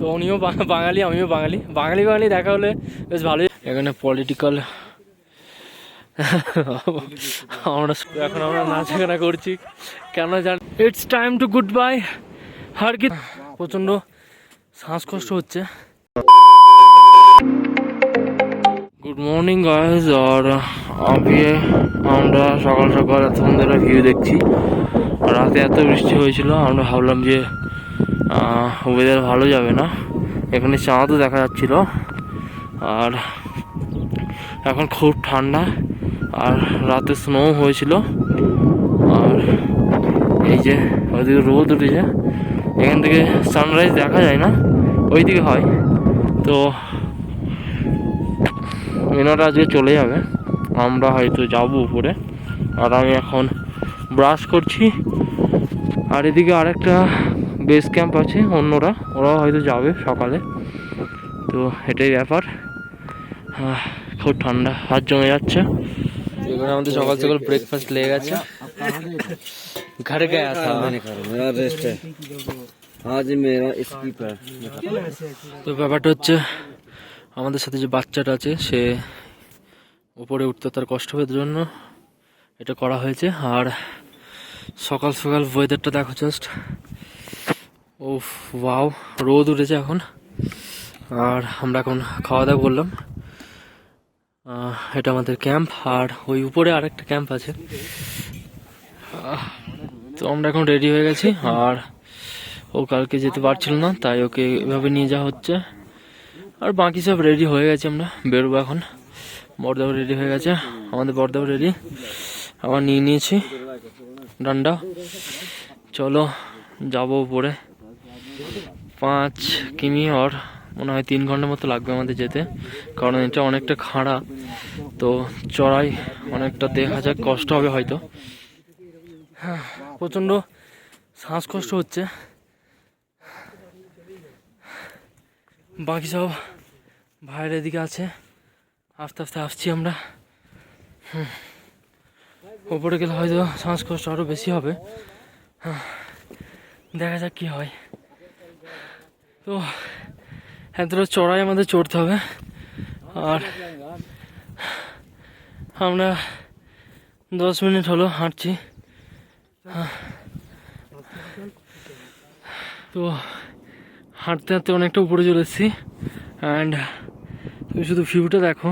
তো উনিও বাঙালি, আমিও বাঙালি। বাঙালি বাঙালি দেখা হলে বেশ ভালোই। এখানে পলিটিক্যাল আমরা এখন আমরা নাচাগানা করছি। কেন জান it's time to good bye হার কি প্রচণ্ড শ্বাসকষ্ট হচ্ছে। গুড মর্নিং গাইজ আর আমি আমরা সকাল সকাল এতক্ষণ ধরে ভিউ দেখছি। রাতে এত বৃষ্টি হয়েছিল, আমরা ভাবলাম যে ওয়েদার ভালো যাবে না। এখানে চাঁদও দেখা যাচ্ছিল। আর এখন খুব ঠান্ডা। আর রাতে স্নো হয়েছিল। আর এই যে ওইদিকে রোদ উঠেছে। এখান থেকে সানরাইজ দেখা যায় না। ওইদিকে হয়। তো এনারা আজকে চলে যাবে। আমরা হয়তো যাব উপরে। আর আমি এখন ব্রাশ করছি। আর এদিকে আরেকটা বেস ক্যাম্প আছে অন্যরা ওরাও হয়তো যাবে সকালে। তো এটাই ব্যাপার। খুব ঠান্ডা হাত জমে যাচ্ছে। এখানে আমাদের সকাল সকাল ব্রেকফাস্ট লেগে গেছে। ঘর গয়া থা রেস্ট আজ মেরা স্কিপার তো ব্যাপারটা হচ্ছে আমাদের সাথে যে বাচ্চাটা আছে সে উপরে উঠতে তার কষ্ট হওয়ার জন্য এটা করা হয়েছে। আর সকাল সকাল ওয়েদারটা দেখো জাস্ট ও ওয়াও, রোদ উঠেছে এখন। আর আমরা এখন খাওয়া দাওয়া করলাম এটা আমাদের ক্যাম্প, আর ওই উপরে আরেকটা ক্যাম্প আছে। তো আমরা এখন রেডি হয়ে গেছি, আর ও কালকে যেতে পারছিল না, তাই ওকে এভাবে নিয়ে যাওয়া হচ্ছে। আর বাকি সব রেডি হয়ে গেছে আমরা, বেরোবো এখন। বরদাও রেডি হয়ে গেছে, আমাদের বরদাও রেডি। আবার নিয়ে নিয়েছি, ডান্ডা। চলো, যাব উপরে। পাঁচ কিমি আর মনে হয় তিন ঘণ্টার মতো লাগবে আমাদের যেতে। কারণ এটা অনেকটা খাড়া। তো চড়াই অনেকটা দেখা যাক কষ্ট হবে হয়তো। হ্যাঁ, প্রচণ্ড শ্বাসকষ্ট হচ্ছে। বাকি সব ভাইয়ের এদিকে আছে। আস্তে আস্তে আসছি আমরা। হুম। ওপরে গেলে হয়তো শ্বাসকষ্ট আরও বেশি হবে। হ্যাঁ, দেখা যাক কী হয়। তো এতটা চড়াই আমাদের চড়তে হবে। আর আমরা দশ মিনিট হলো হাঁটছি। তো হাঁটতে হাঁটতে অনেকটা উপরে চলে এসেছি। অ্যান্ড তুমি শুধু ভিউটা দেখো।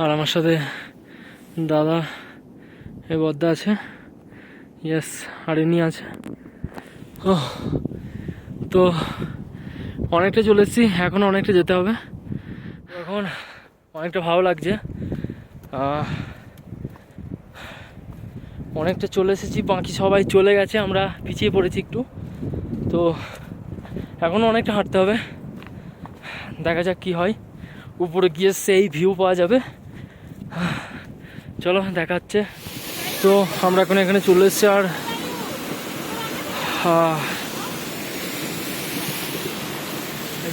আর আমার সাথে দাদা এ বদ্দা আছে। ইয়েস ইনি আছে। তো অনেকটা চলে এসেছি, এখন অনেকটা যেতে হবে। এখন অনেকটা ভালো লাগছে। অনেকটা চলে এসেছি, বাকি সবাই চলে গেছে, আমরা পিছিয়ে পড়েছি একটু। তো এখনও অনেকটা হাঁটতে হবে। দেখা যাক কি হয়। উপরে গিয়ে সেই ভিউ পাওয়া যাবে। চলো, দেখা যাচ্ছে তো আমরা এখন এখানে চলে এসেছি, আর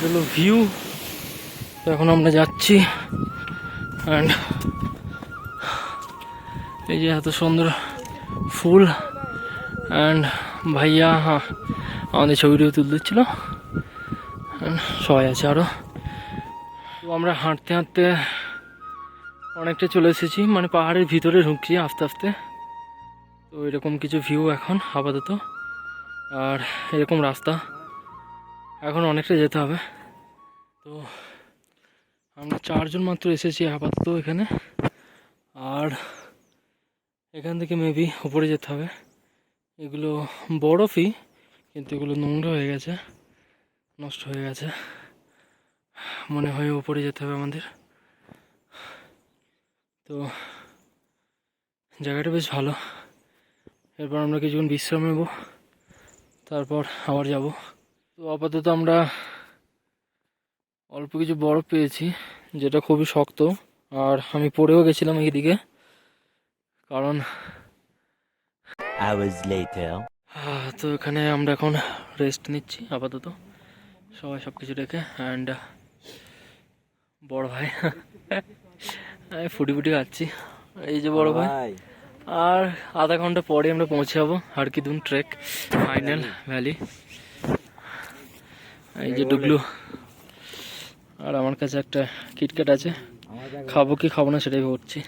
হলো ভিউ এখন আমরা যাচ্ছি। অ্যান্ড এই যে এত সুন্দর ফুল। অ্যান্ড ভাইয়া হ্যাঁ আমাদের ছবিটিও তুলে দিচ্ছিল। সবাই আছে আরও তো আমরা হাঁটতে হাঁটতে অনেকটা চলে এসেছি। মানে পাহাড়ের ভিতরে ঢুকছি আস্তে আস্তে। তো এরকম কিছু ভিউ এখন, আপাতত। আর এরকম রাস্তা। এখন অনেকটা যেতে হবে। তো আমরা চারজন মাত্র এসেছি আপাতত এখানে। আর এখান থেকে মেবি উপরে যেতে হবে। এগুলো বরফই, কিন্তু এগুলো নোংরা হয়ে গেছে, নষ্ট হয়ে গেছে। মনে হয় উপরে যেতে হবে আমাদের। তো জায়গাটা বেশ ভালো। এরপর আমরা কিছুক্ষণ বিশ্রাম নেব। তারপর আবার যাব। তো আপাতত আমরা অল্প কিছু বরফ পেয়েছি যেটা খুবই শক্ত। আর আমি পড়েও গেছিলাম এইদিকে কারণ তো এখানে আমরা এখন রেস্ট নিচ্ছি আপাতত। সবাই সব কিছু রেখে অ্যান্ড বড় ভাই ফুটি ফুটি খাচ্ছি। এই যে বড় ভাই। আর আধা ঘণ্টা পরে আমরা পৌঁছে যাব হারকিদুন ট্রেক, ফাইনাল ভ্যালি। এই যে ডুবলু। আর আমার কাছে একটা কিটক্যাট আছে। খাব কি খাব না সেটাই ভাবছি।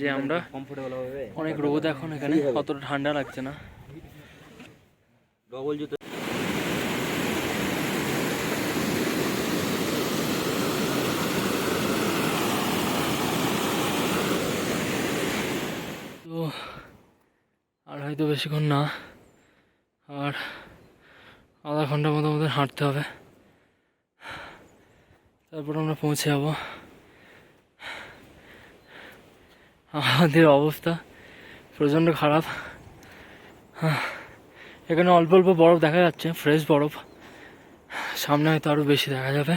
যে আমরা অনেক রোদ এখন এখানে, অতটা ঠান্ডা লাগছে না। ডবল জুতো তো আর হয়তো বেশিক্ষণ না। আর আধা ঘণ্টা মতো আমাদের হাঁটতে হবে। তারপর আমরা পৌঁছে যাব। আমাদের অবস্থা প্রচণ্ড খারাপ। হ্যাঁ, এখানে অল্প অল্প বরফ দেখা যাচ্ছে ফ্রেশ বরফ। সামনে হয়তো আরও বেশি দেখা যাবে।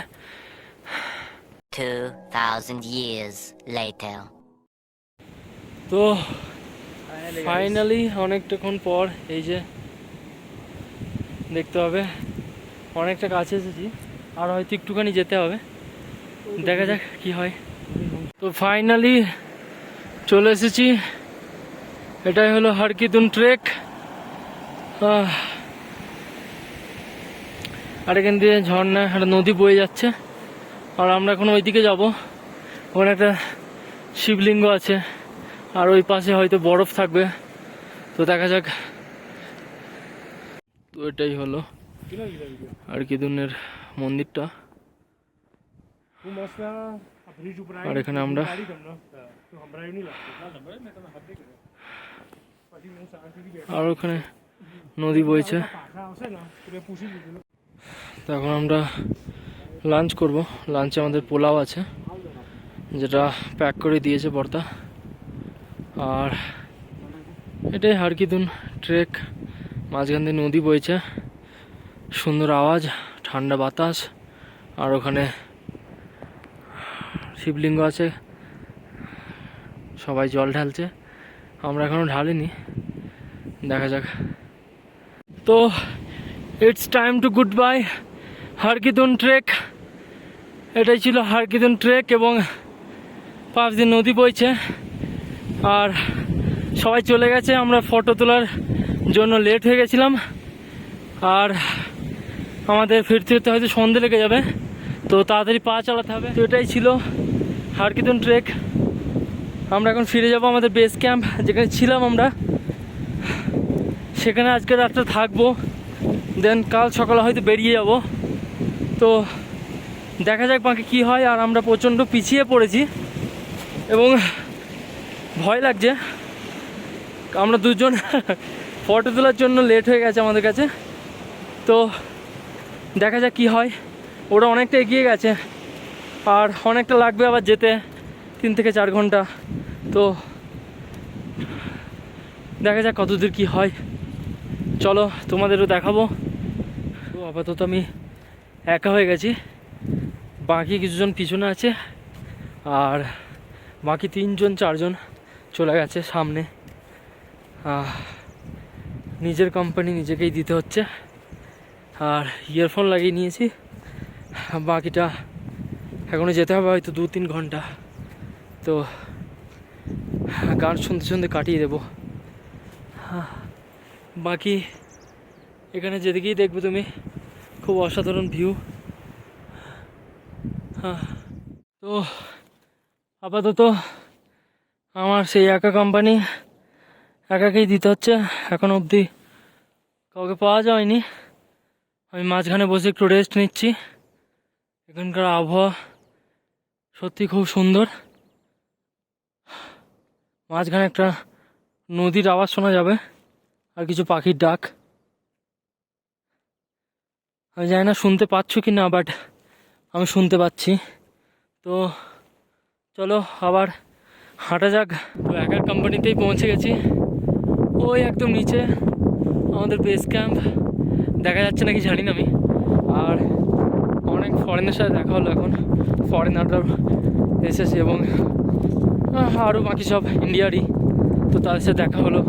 2,000 years later. তো ফাইনালি অনেকটাক্ষণ পর, এই যে, দেখতে হবে। অনেকটা কাছে এসেছি, আর হয়তো একটুখানি যেতে হবে। দেখা যাক কি হয়। তো ফাইনালি চলে এসেছি। এটাই হলো হারকিতুন ট্রেক আর এখান দিয়ে ঝর্ণা, একটা নদী বয়ে যাচ্ছে। আর আমরা এখন ওইদিকে যাব। ওখানে একটা শিবলিঙ্গ আছে। আর ওই পাশে হয়তো বরফ থাকবে। তো দেখা যাক। তো এটাই হলো আর কি দুনের মন্দিরটা। আর এখানে আমরা আর ওখানে নদী বইছে। তখন আমরা লাঞ্চ করব। লাঞ্চে আমাদের পোলাও আছে, যেটা প্যাক করে দিয়েছে বর্তা। আর এটাই হারকিদুন ট্রেক। মাঝখান দিয়ে নদী বইছে। সুন্দর আওয়াজ, ঠান্ডা বাতাস, আর ওখানে শিবলিঙ্গ আছে। সবাই জল ঢালছে। আমরা এখনও ঢালিনি। দেখা যাক। তো it's time to good bye Har Ki Dun trek. এটাই ছিল হারকিদুন ট্রেক এবং পাঁচ দিন নদী বইছে। আর সবাই চলে গেছে, আমরা ফটো তোলার জন্য লেট হয়ে গেছিলাম। আর আমাদের ফিরতে ফিরতে হয়তো সন্ধে লেগে যাবে, তো তাড়াতাড়ি পা চালাতে হবে। তো এটাই ছিল হারকিদন ট্রেক আমরা এখন ফিরে যাব আমাদের বেস ক্যাম্প যেখানে ছিলাম আমরা। সেখানে আজকে রাতটা থাকব। দেন কাল সকালে হয়তো বেরিয়ে যাব। তো দেখা যাক বাকি কী হয়, আর আমরা প্রচণ্ড পিছিয়ে পড়েছি। এবং ভয় লাগছে। আমরা দুজন ফটো তোলার জন্য লেট হয়ে গেছে আমাদের কাছে। তো দেখা যাক কী হয়। ওরা অনেকটা এগিয়ে গেছে। আর অনেকটা লাগবে আবার যেতে। তিন থেকে চার ঘণ্টা। তো দেখা যাক কতদূর কী হয়। চলো তোমাদেরও দেখাবো। তো আপাতত আমি একা হয়ে গেছি। বাকি কিছুজন পিছনে আছে। আর বাকি তিনজন, চারজন। চলে গেছে সামনে। নিজের কোম্পানি নিজেকেই দিতে হচ্ছে। আর ইয়ারফোন লাগিয়ে নিয়েছি। বাকিটা এখনও যেতে হবে হয়তো দু তিন ঘণ্টা। তো গান শুনতে শুনতে কাটিয়ে দেবো। বাকি এখানে যেদিকেই দেখবে তুমি, খুব অসাধারণ ভিউ হ্যাঁ তো আপাতত আমার সেই একা কোম্পানি একাকেই দিতে হচ্ছে। এখন অবধি কাউকে পাওয়া যায়নি। আমি মাঝখানে বসে একটু রেস্ট নিচ্ছি। এখানকার আবহাওয়া সত্যি খুব সুন্দর। মাঝখানে একটা নদীর আওয়াজ শোনা যাবে আর কিছু পাখির ডাক। আমি জানি না শুনতে পাচ্ছ কি না বাট আমি শুনতে পাচ্ছি। তো চলো আবার হাঁটা যাক। তো একার কোম্পানিতেই পৌঁছে গেছি। ওই একদম নিচে, আমাদের বেস ক্যাম্প দেখা যাচ্ছে নাকি জানি না আমি। আর অনেক ফরেনের সাথে দেখা হলো এখন। ফরেনাররা এসেছে এবং আরও বাকি সব ইন্ডিয়ারই তো তাদের সাথে দেখা হলো।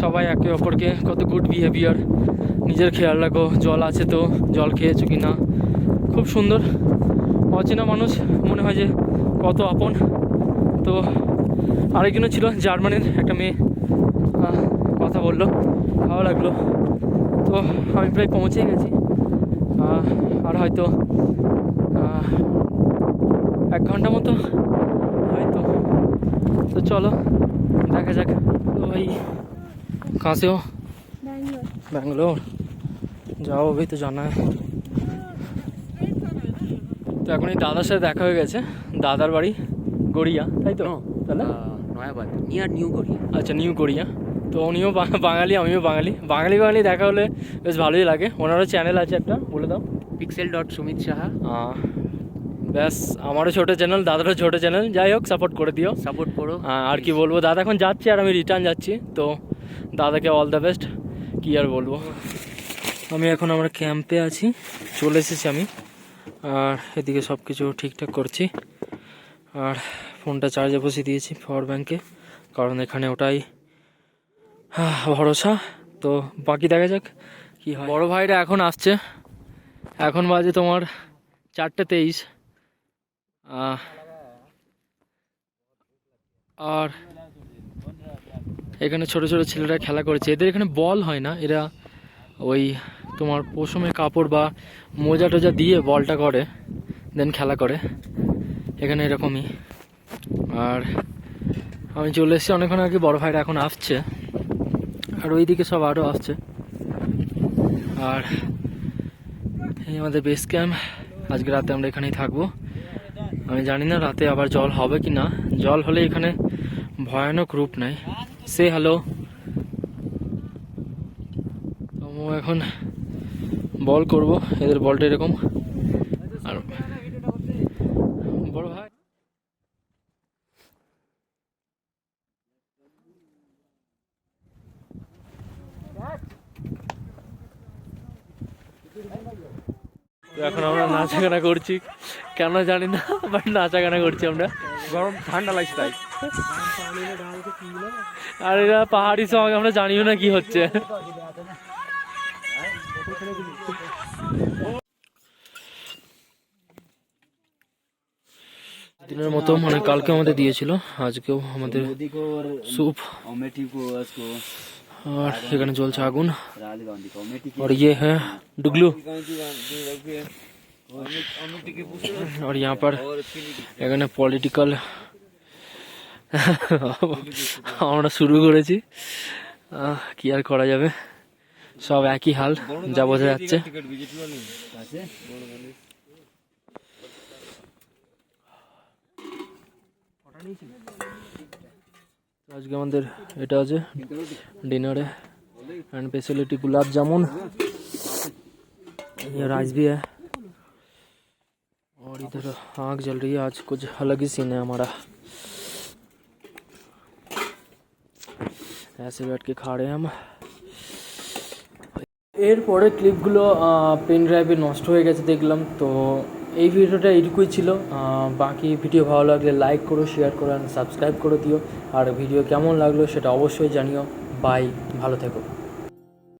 সবাই একে অপরকে কত গুড বিহেভিয়ার নিজের খেয়াল রাখো, জল আছে তো, জল খেয়েছো কি না খুব সুন্দর। অচেনা মানুষ, মনে হয় যে কত আপন। তো তো আরেকজনও ছিল জার্মানির একটা মেয়ে আহ, কথা বললো ভালো লাগলো তো আমি প্রায় পৌঁছে গেছি আহ, আর হয়তো আহ, এক ঘন্টা মতো হয়তো তো চলো দেখা যাক তো ভাই कहाँ से हो बैंगलोर যাও অভি তো জানা है তো এখন এই দাদার সাথে দেখা হয়ে গেছে দাদার বাড়ি গড়িয়া তাই তো তাহলে নয়াবাদ নিয়ার নিউ গড়িয়া আচ্ছা নিউ গড়িয়া তো উনিও বাঙালি আমিও বাঙালি। বাঙালি বাঙালি দেখা হলে বেশ ভালোই লাগে। ওনারও চ্যানেল আছে একটা বলে দাও। পিক্সেল ডট সুমিত সাহা ব্যাস আমারও ছোটো চ্যানেল দাদারও ছোটো চ্যানেল যাই হোক সাপোর্ট করে দিও। সাপোর্ট করো। আর কি বলব দাদা এখন যাচ্ছে আর আমি রিটার্ন যাচ্ছি। তো দাদাকে অল দ্য বেস্ট কী আর বলব? আমি এখন আমার ক্যাম্পে আছি। চলে এসেছি আমি। আর এদিকে সব কিছু ঠিকঠাক করছি। আর ফোনটা চার্জে বসিয়ে দিয়েছি পাওয়ার ব্যাঙ্কে কারণ এখানে ওটাই ভরসা। তো বাকি দেখা যাক কি হয়। বড় ভাইরা এখন আসছে। এখন বাজে তোমার চারটে তেইশ। আর এখানে ছোট ছোট ছেলেরা খেলা করেছে। এদের এখানে বল হয় না। এরা ওই তোমার পশমে কাপড় বা মোজা টোজা দিয়ে বলটা করে দেন খেলা করে। এখানে এরকমই। আর আমি চলে এসেছি, অনেকক্ষণ আগে বড় ভাইরা এখন আসছে। আর ওইদিকে সব আরও আসছে। আর এই আমাদের বেস ক্যাম্প আজকে রাতে আমরা এখানেই থাকব। আমি জানি না রাতে আবার জল হবে কি না জল হলে এখানে ভয়ানক রূপ নেয়। সে হ্যালো এখন বল করব। এদের বলটা এরকম। আর বড় ভাই এখন আমরা নাচা গানা করছি। কেন জানি না বাট নাচা গানা করছি আমরা। গরম ঠান্ডা লাগছে তাই। আর এরা পাহাড়ি সঙ্গে আমরা জানিও না কি হচ্ছে। দিনের মতো মানে কালকে আমাদের দিয়েছিল আজকেও আমাদের স্যুপ। और স্যুপ अमेठी को उसको আর এখানে জ্বলছে আগুন राहुल गांधी को अमेठी और ये है डुगलू और यहाँ पर এখানে পলিটিক্যাল আমরা শুরু করেছি আহ, কি আর করা যাবে সব একই হাল যা বোঝা যাচ্ছে তো আজকে আমাদের এটা আছে डिनर है एंड स्पेशलिटी गुलाब जामुन ये राइस भी है और इधर आग जल रही है आज कुछ अलग ही सीन है हमारा ऐसे बैठ के खा रहे हैं हम এরপরে ক্লিপগুলো পেন ড্রাইভে নষ্ট হয়ে গেছে দেখলাম তো এই ভিডিওটা এইটুকুই ছিল। বাকি ভিডিও ভালো লাগলে লাইক করো শেয়ার করো সাবস্ক্রাইব করে দিও। আর ভিডিও কেমন লাগল সেটা অবশ্যই জানিও। বাই ভালো থেকো।